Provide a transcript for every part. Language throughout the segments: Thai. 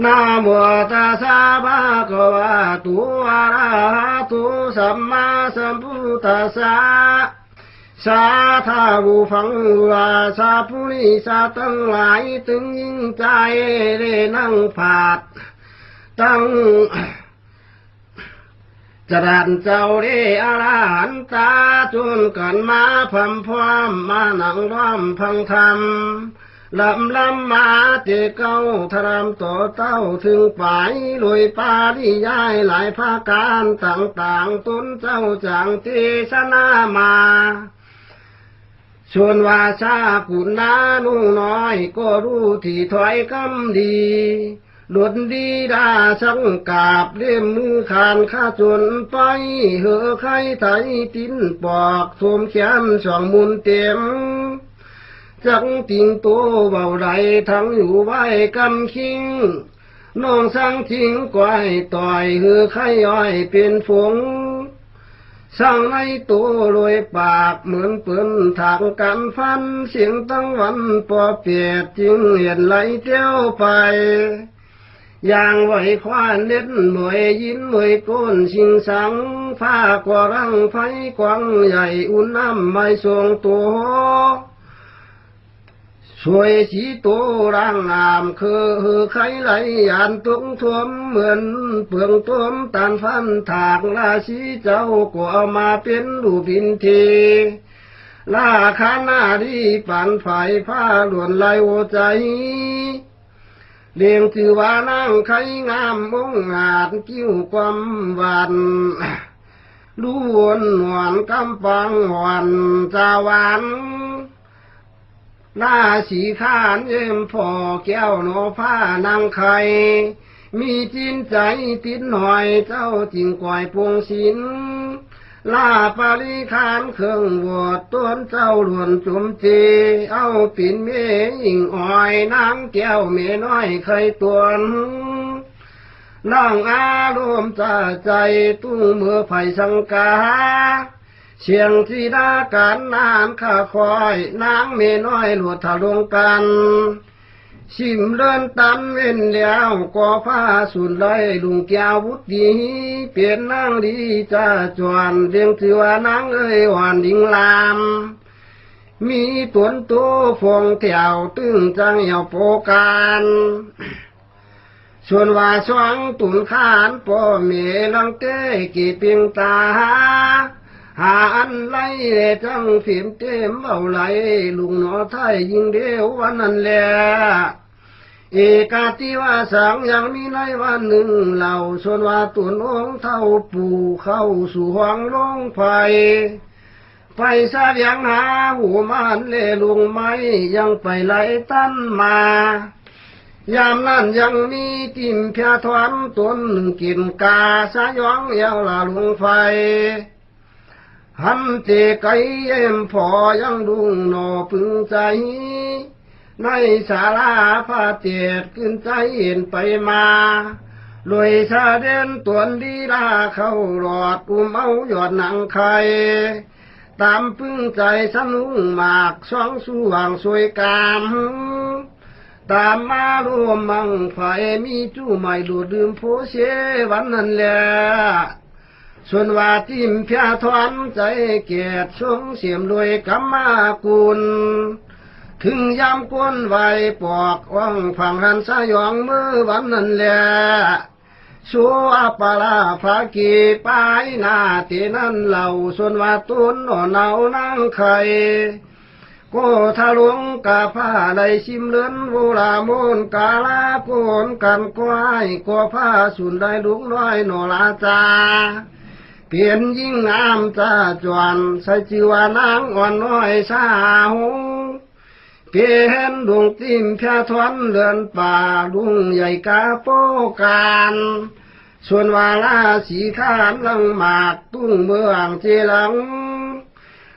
นะโมตัสสะภะคะวะโตอะระหะโตสัมมาสัมพุทธัสสะสาธุบูฟังว่าสาภูริสาตั้งหลายตึงยิ่งใจเรนั่งผาดตั้งจรันเจ้าเรอรหันตาจุนกันมาพัมพร้อมมาหนังร้อมพังธรรม ลำลำมาเจเก้าทรามต่อเต้าถึงไปลอยปาริยายหลายภาการต่างๆต้นเจ้าจางเทศนามาส่วนว่าชากุณานุ่งน้อย ก็รู้ที่ถอยคำดีหลุดดีดาสังกาบเล่มมือขานข้าจนไปเหอไข่ไถตินปอกสวมแขนสองมุนเต็ม จังติงโตเบาไรทั้งอยู่ไว้กำคิงน้องสังทิ้งกวายต่อยเหือไข่อ้อยเป็นฝงสั่งให้ตัวรวยปากเหมือนปืนทางกันฟัน เสียงตั้งวันปอเปียดจึงเห็นไหลเที่ยวไปอย่างไหวควานเน็ดหน่วยยินหน่วยก้นชิงสังผ้ากว่ารังไฟกวางใหญ่อุ่นน้ำไม่ทรงตัว ช่วยสีตัวร่างนามคือใครไหลยานตุงทวมเหมือนเปลืองต้มตานฟันถากราชีเจ้าก็เอามาเป็นลูกบินทีลาคาหน้าดีปันไฟผ้าหลวนลายโอใจเลี้ยงถือว่านั่งไข่งามมงอาจกิ้วความหวานล้วนหวนกำปังหวนจาหวานลาสีขานเยี่ยมพ่อแก้วโนผ้านางไข่มีจินใจติดหน่อยเจ้าจริงก่อยพวงศิลลาปาริคานเครื่องวอดต้นเจ้าหลวนจุมจีเอาปิ่นเมยิงอ้อยนางแก้วเมน้อยเคยตวนน้องอารมณ์จะใจตู้มือไผ่สังกา เสียงที่ดาการนานข้าคอยนางเมน้อยหลวดทะลงกันชิมเดินตันเว้นแล้วก็ผ้าสุนไลลุงแก้ววุฒดีเปลี่ยนนางดีจ้าจวนเรียงถือว่านางเอ้ยหวานดิงลาม มีตวนตัวฟงแถวตึงจังเหี่ยวโปการส่วนว่าสวงตุนขานป่อเมลังเต้กีเปียงตา หาอันไล่จังเสียมเต็มเอาไหลลุงหนอไทยยิงเดียววันนั้นแหละเอกาติว่าสังยังมีในวันหนึ่งเหล่าส่วนว่าตุนองเท่าปู่เข้าสู่ห้องลงไฟไปซายังหาหูมันเลลุงไม่ยังไปไหลตั้นมายามนั้นยังมีติมเพียทวนตนหนึ่งกินกาสายองเยาวละลุงไฟ หันเจไกเยี่ยมพอยังดุงหนอพึงใจ ในศาลาพาเตียดขึ้นใจเห็นไปมาลอยชาเด่นตวนดีลาเข้าหลอดอุ้มเอาหยอดหนังไข่ตามพึ่งใจสนุงหมากสองสว่างสวยกามตามมารวมมังไฟมีจู้ใหม่ดูดดื่มโพเชวันนั้นแหละ ส่วนว่าทิมเพียทวนใจเกียรติชงเสียมรวยกรมากุลถึงยามกวนไหวปอกว่างฝั่งหันสยองมือวันนั้นแหละชัวปลาภากีปายนาตีนั้นเหล่าส่วนว่าตุนหน่อเนานั่งไข่ก็ทะลวงกาผ้าได้ชิมเลือนโวลาโมนกาลาโกนกันก้อยก็ผ้าสุนได้ลุกน้อยหนลาจา เปลี่ยนยิ่งงามจ้าจวนใส่ชื่อว่านางอ่อนน้อยสาหงเปลี่ยนดวงติมพยาทวนเลือนป่าลุงใหญ่กาโปการส่วนวาลาสีขานลังหมากตุ้งเมืองเจลัง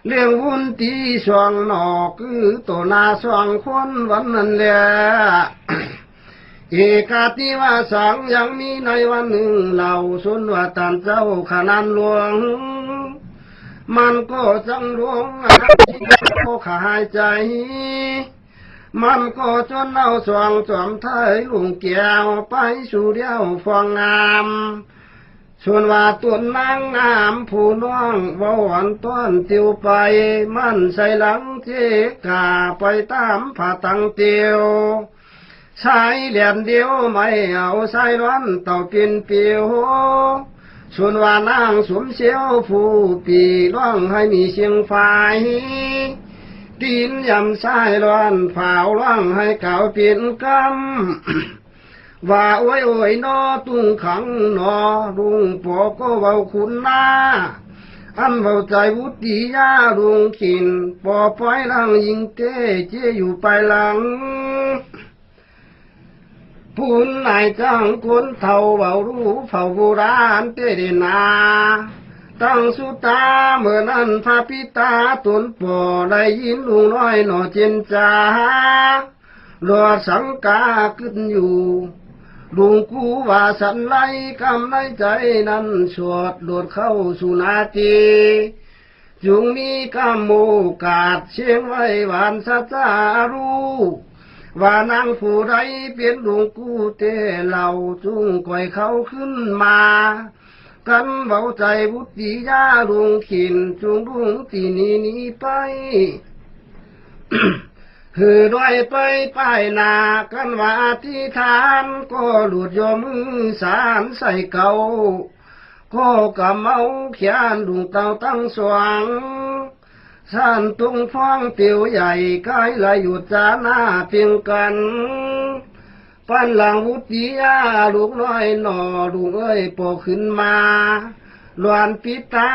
เลี้ยงวุ้นตีสองหนอกคือตัวนาสองคนวันนั้นแหละ เอกาติว่าสังยังมีในวันหนึ่งเราสุนว่าตานเจ้าขนานหลวง มันก็จังหลวงอาที่โขายใจ มันก็จนเอาสวงจอมไทยลุงแก้วไปสู่เดียวฟองงามชวนว่าตัวนางงามผู้น้องเว่าหวานต้อนติวไป มันใส่หลังเจกาไปตามผาตังเตียว ใช้เหลี่ยมเดียวไม่เอาใส่ร้อนเต่ากินเปียวชวนว่านางสวมเสียวผู้ปีร้องให้มีเสียงไฟตีนยำสายร้อนเผาร้องให้เก่าเปลี่ยนกำว่าโอ้ยโอ้ยนอตุ้งขังนอรุงปอก็เว้าคุณนาอันเว้าใจวุติยารุงขินปอปล่อยลังยิงเตเจอยู่ไปหลัง พูนนายจ้างคนเท่าเว้ารู้เฝ้าโบราณเตเดนาตั้งสุตาเมื่อนั้นพระพิตาตนป่อได้ยินลุงน้อยหนอเจนจารอสังกาขึ้นอยู่ลุงกูว่าสันไลกำในใจนั้นสวดโดดเข้าสุนาทีจุงมีกำโมกาดเชียงไว้หวานสัจารู้ ว่านางผู้ใดเปลี่ยนลุงกู้เตเหล่าจุงก่อยเขาขึ้นมา กันเบาใจบุตรียาลุงขินจุงลุงที่นี่นี้ไปหือด้วยไปป้ายหนากันว่าที่ทานก็หลุดยมมือสารใส่เก่าก็กำเมาเขียนดุงเต่าตั้งสว่าง สันตุงฟ้องเตียวใหญ่กายไหลหยุดจาหน้าเพียงกันปันหลังวุติยาลูกน้อยหนอลูกเอ้ยโปขึ้นมาลวนปิตา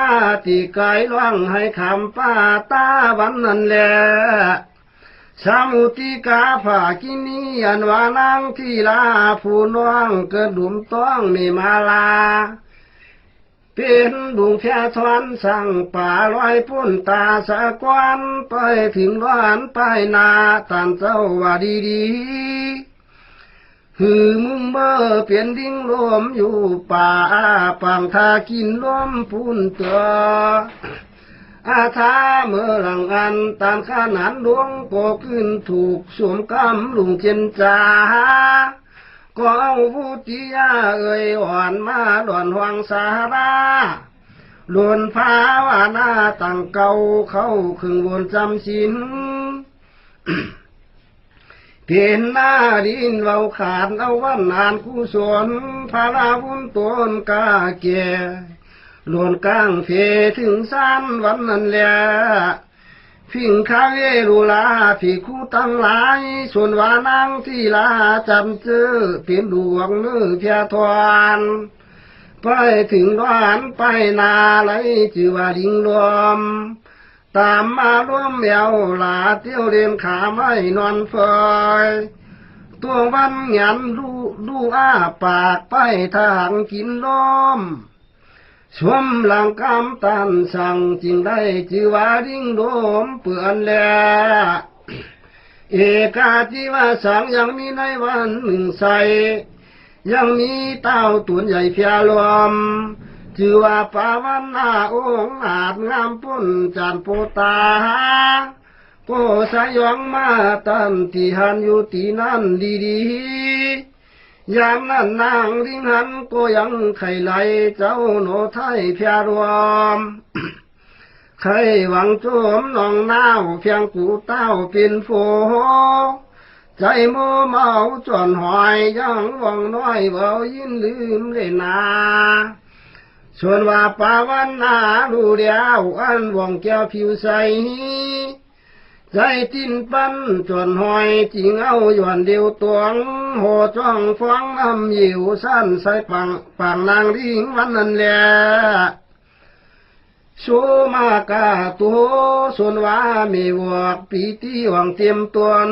ตีกายล่วงให้คำป้าตาวันนั้นแหละสามุติกาภากินีอันวานังที่ลาผู้น้องเกิดดุมต้องมีมาลา เป็นบุงแค่ทวนสั่งป่าลอยพุ่นตาสะกวนไปถึงร้านไปนาตามเจ้าว่าดีดีหือมึงเมื่อเปลี่ยนดิ้งลมอยู่ป่าปังทากินลมพุ่นตัวอาทาเมื่อหลังอันตามขนานหลวงก็ขึ้นถูกสวมกำลุงเจนจา ก็เอาวุติยาเอ่ยอ่อนมาหล่อนหวังสาราหลวนภาวนาตั้งเก่าเข้าครึ่งวนจำสินเพียนหน้าดินเราขาดเอาวันนานกุศลพาราวุนตนกาเกียหลวนกลางเพถึงสามวันนั้นแหละ พิงคาเวรูลาผีคู่ตั้งหลายส่วนวานางที่ลาจำเจอเปลี่ยนดวงมือเพียทวานไปถึงร้านไปนาไหลจือว่าลิงรวม ตามมาร่วมแมวลาเที่ยวเรียนขาไม่นอนเฟยตัววันหยันดูดูอ้าปากไปทางกินลม ชวมหลังกำตันสั่งจึงได้จือว่าดิ้งโดมเปื่อนแลเอกาที่ว่าสังยังมีในวันหนึ่งใสยังมีเต้าตุนใหญ่เพียรวมจือว่าปาวันนาองอาจงามพ้นจานโปตาโกสายองมาตันที่หันอยู่ที่นั่นดีๆ ยามนั้นนางลิงหันก็ยังไข่ไหลเจ้าโนไทยเพียรวม ใครหวังโจมน้องนาวเพียงกูเต้าเป็นโฟ ใจโมเมาจวนหอยยังหวังน้อยเบายินลืมเลยนา ส่วนว่าปาวันนาดูเดียวอันหวังแก้วผิวใส ใจติ้นปั้นจวนหอยจิงเอาหย่อนเดียวตวงโหจ้องฟ้องน้ำยิวสั้นใส่ปังปังนางลิงวันนั้นแหละชูมากาตัวส่วนว่ามีวอกปีตีหวังเตรียมตวน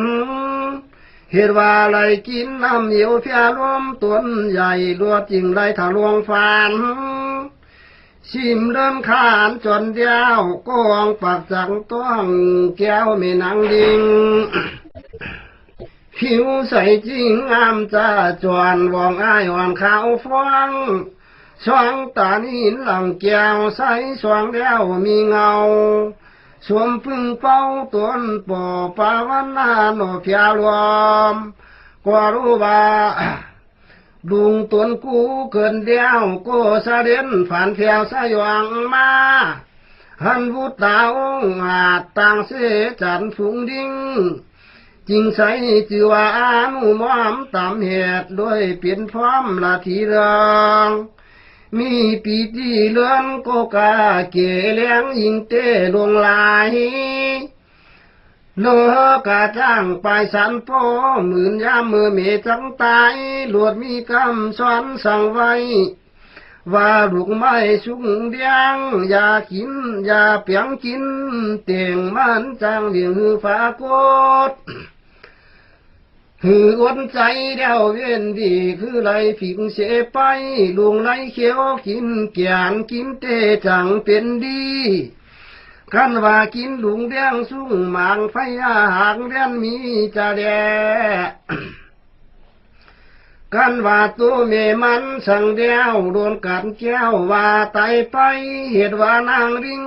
เหตุว่าไรกินน้ำเหนียวเพียรวมตวนใหญ่ลวดจริงไรถาลวงฟาน ชิมเริ่มขานจนเดียวกองปากจังต้องแก้วไม่นังดิงผิวใสจริงงามจ้าจวนวองอ้ายอ่อนขาวฟังสวางตานินหลังแก้วใสสวงแล้วมีเงาสวมพึ่งเป้าตวนปอปาวันนาโนเพียรวมกว่ารู้ว่า ดุงตนกูเกินเดียวโกสะเด็นผ่านเพียวสยองมาหันวุตาองอาต่างเสจันฝูงดิ้งจริงใสจือว่าอานุมอมตามเหตุโดยเปลี่ยนพร้อมละทีรองมีปีที่เลื่อนโกกาเกเลี้ยงยิงเต้ลวงลาย เลือกาจ้างไปสันพ่อหมื่นยามมือเมจังตายหลวดมีคำสอนสั่งไว้ ว่าลูกไม้สุงเดียง อย่ากิน อย่าเปียงกิน เตียงมันจังเลียงหือฟ้ากดหืออดใจเดียวเวียนดีคือไรผิงเสไปลุงไรเขียวกินเกียนกินเตจังเป็นดี คันว่ากินลุงเดียงสุ่งหมางไฟอาหางเดียนมีจะแดกันว่าตัวเมมันสังเดียวโดนกัดแก้วว่าตายไปเหตุว่านางริง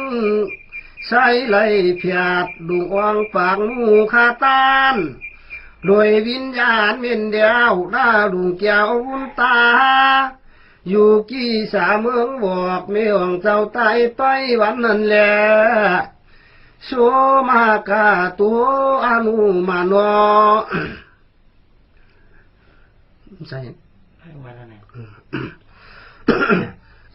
ใส่ไหลเพียดดุงอ่องปากมูคาตานโดยวิญญาณเมียนเดียวด่าดุงแก้ววุนตา อยู่กี่สาเมืองบอกไม่ห่วงเจ้าตายไปวันนั้นแหละโสมากาตัวอนุมานใช่ให้วันละไหน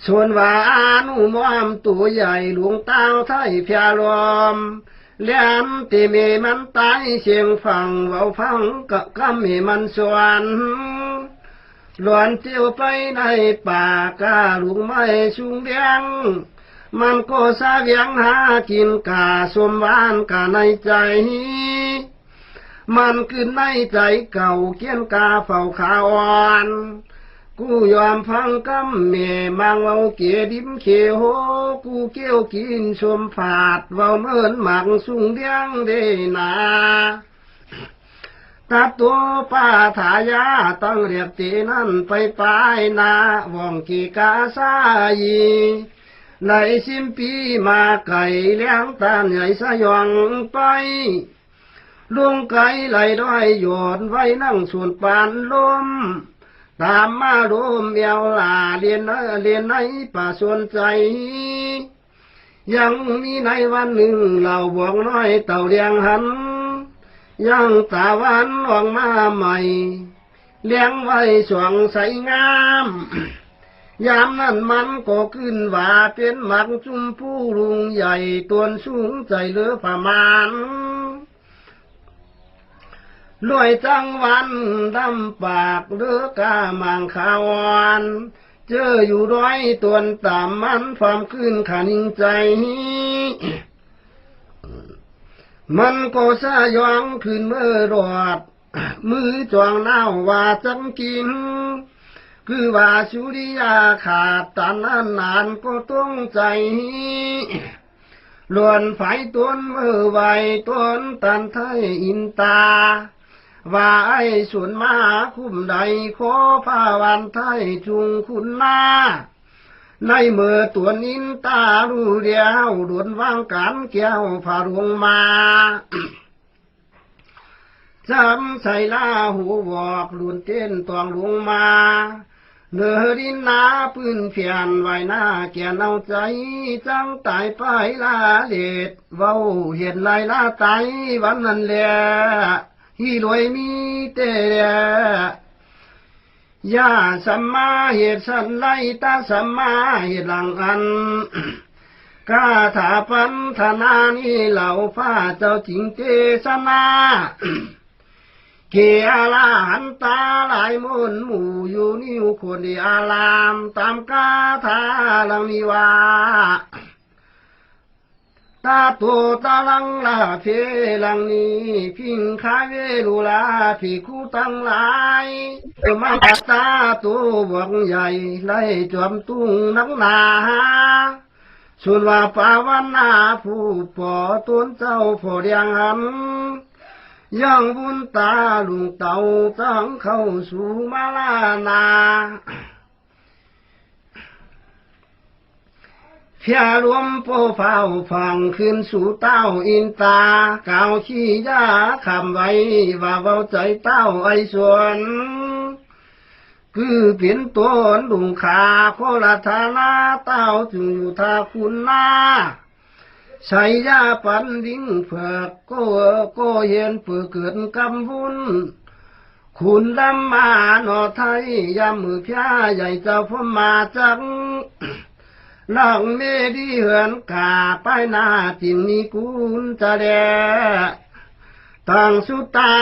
ส่วนว่าอนุมอมตัวใหญ่หลวงตาไทยพยาลอมเลี้ยมตีเมมันตายเสียงฟังเว้าฟังกับกำเมมันสวน หลวนเที่ยวไปในป่ากาลุงไม้ชุงเดียง มันก็สาเวียงหากินกาสมวานกาในใจ มันขึ้นในใจเก่าเกี้ยนกาเฝ้าขาวอ่อนกูยอมพังกำเมมังเว้าเกียดิมเขโหกูเกี้ยวกินชมผาดเว้าเมินหมักสุงเดียงเดนา ตัดตัวป้าถายาต้องเรียกตีนั่นไปปลายนาว่องกีกาซายีในสิมปีมาไก่เลี้ยงตาใหญ่สยองไปลุงไก่ไหลด้อยโยนไว้นั่งส่วนปานลมตามมาโรมเอวลาเรียนเอเรียนในป่าส่วนใจ ยังมีในวันหนึ่งเราบวกน้อยเต่าเรียงหัน ยังตาวันออกมาใหม่ เลี้ยงไว้สวงใสงาม ยามนั้นมันก็ขึ้นว่าเป็นหมักจุมผู้ลุงใหญ่ตัวสูงใจเหลือประมาณรวยจังวันดำปากเลือกามังขาวานเจออยู่ร้อยตัวต่ำมันความขึ้นขานิงใจ มันก็สะยองขึ้นเมื่อรอด มือจวงเน่าว่าจังกิน คือว่าสุริยาขาดตานานนานก็ต้องใจลวนไฟตวนมือไหวตวนตันไทยอินตา ว่าไอ้ส่วนมาคุ้มใดขอพาวันไทยจุงคุณนา ในเมื่อตัวนินตารู้เดียวดวนวางการแก้วพาลวงมาจำใส่ลาหูบอกลุนเต้นตวงลงมาเนื้อดินนาปืนเพียนไว้หน้าแก่นเอาใจ จังตายไปลาเด็ดเว้าเห็นลายลาตายวันนั้นแหละฮีรวยมีเตะ ยาสัมมาเหตุสันไลตาสัมมาเหตุหลังอันกาถาพันธนานี่เหล่าฟ้าเจ้าจิงเจสนาเกอาลาหันตาหลายมนหมู่อยู่นิ้วคนอารามตามกาถาลังนิวา ตาโตตาลังลาเพลังนี้พิงคาเวลุลาผีคู่ตั้งหลายเออมาตาตัวบวงใหญ่ไล่จอมตุ้งนักหนาส่วนว่าปาวันนาผู้ปอต้นเจ้าพอเรียงหันยังบุญตาลุงเต่าตั้งเข้าสู่มาลานา พียรวมโปเฝ้าฟังขึ้นสู่เต้าอินตาเก่าขี้ยาคำไว้ว่าเว้าใจเต้าไอส่วนคือเป็นตัวลุงขาโคราธานาเต้าจึงอยู่ทาคุณนาใช้ยาปันดิ้งเผือกก็ก็เห็นเปือเกิดกำวุนคุณลำมาหนอไทยยามมือพยาใหญ่เจ้าพ่อมาจัง ลองเมดีเหือนกาไปหน้าจินมีกุลจะแดตั้งสุตา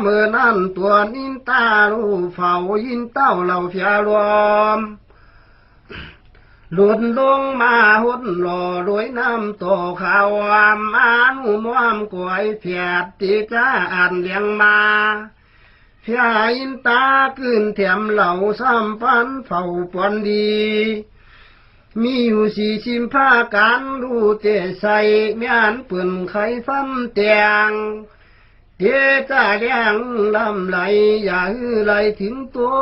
เมื่อนั้นตัวนินตาลูเฝ้ายินเต้าเราเพียรวมหลุดลงมาหุ่นหล่อรวยน้ำโตขาวามอานุมวามกวยเพียดติจ้าอ่านเลี้ยงมาเพียอินตาขึ้นแถมเหล่าซ้ำฟันเฝ้าปนดี มีอยู่สี่ชิมผ้าการดูเตะใส่เมียนปืนไข่ฟันเตียงเตะจ้าแดงลำไหลอย่าฮือไหลถึงตัว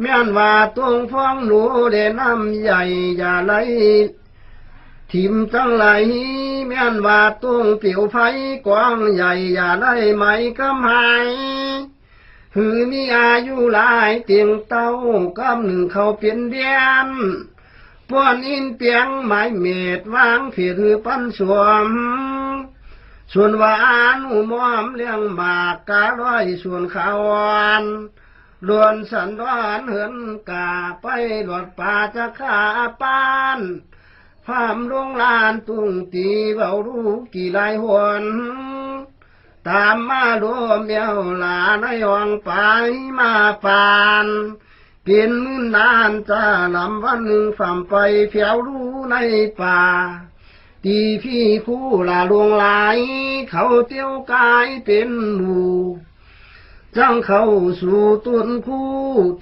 เมียนว่าตวงฟ้องหนูเดน้ำใหญ่อย่าไหลทิมจังไหลเมียนว่าตวงเปียวไฟกว้างใหญ่อย่าไหลไหมกำหายหือมีอายุหลายเตียงเต้ากำหนึ่งเขาเปลี่ยนเดียน ป้อนอินเปียงไม้เม็ดวางผีรือปั้นสวม ส่วนว่าอนุมอมเลี้ยงหมากการ้อยส่วนขาวานลวนสันดอนเหินกาไปหลอดป่าจะขาปานพามลวงลานตุงตีเบารู้กี่ลายหวนตามมาโดมเมียวหลาในวังไปมาปาน เปลี่ยนมือนานจะลำวันหนึ่งฝ่ำไปเพียวรู้ในป่า ตีพี่คู่ลาลวงหลาย เขาเตี้ยวกายเป็นหมูจังเข้าสู่ตุนคู่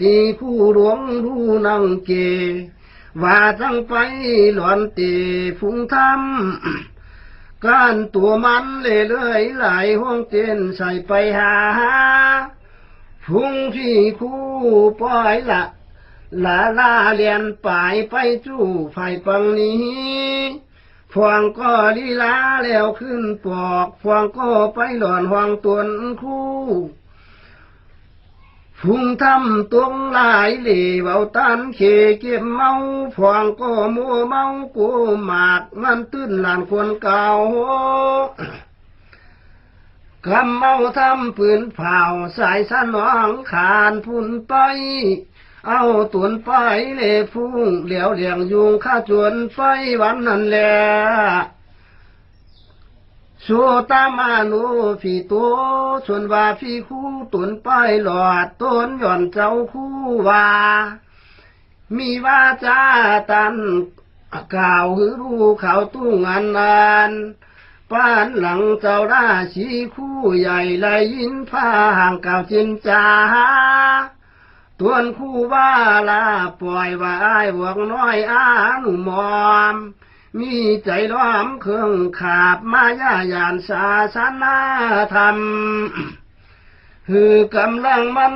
ตีคู่หลวงรู้นังเก ว่าจังไปหลอนเตฟุงทำการตัวมันเลื่อยไหลห้องเต้นใส่ไปหา พุงพี่คู่ปล่อยละลาลาเลียนป่ายไปจู้ไฟปังนี้ฟวงก็ลีลาแล้วขึ้นปอกฟวงก็ไปหลอนหวงตวนคู่พุงทำตวงหลายเหล่เบาตันเขเก็บเมาฟวงก็มัวเมากูหมากมันตื้นหลานคนเก่า คำเมาทำปืนเผาสายสนองขานพุ่นไป เอาตุนไปเลฟุ้งเหลียวเหลียงยุงข้าจวนไฟวันนั้นแหละสัวตามานูฝีตัวส่วนว่าพี่คู่ตุนไปหลอดต้นหย่อนเจ้าคู่ว่า มีว่าจ้าตันกล่าวหือรู้เขาตุ้งอันนาน ป้านหลังเจ้าราชีคู่ใหญ่ไลยินผ้าห่างเก่าจินจาตวนคู่ว่าลาปล่อยว่าอ้ายวกน้อยอาหนุมอม มีใจล้อมเครื่องขาบมายายานศาสนาธรรมคือกำลังมัน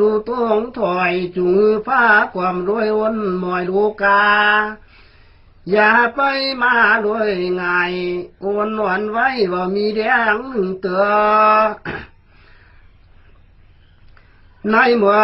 ดูตวงถอยจูงฟ้าความรวยวนมอยลูกา อย่าไปมาด้วยง่ายโอนหวนไว้ว่ามีแดงหนึ่งเตือในเมื่อ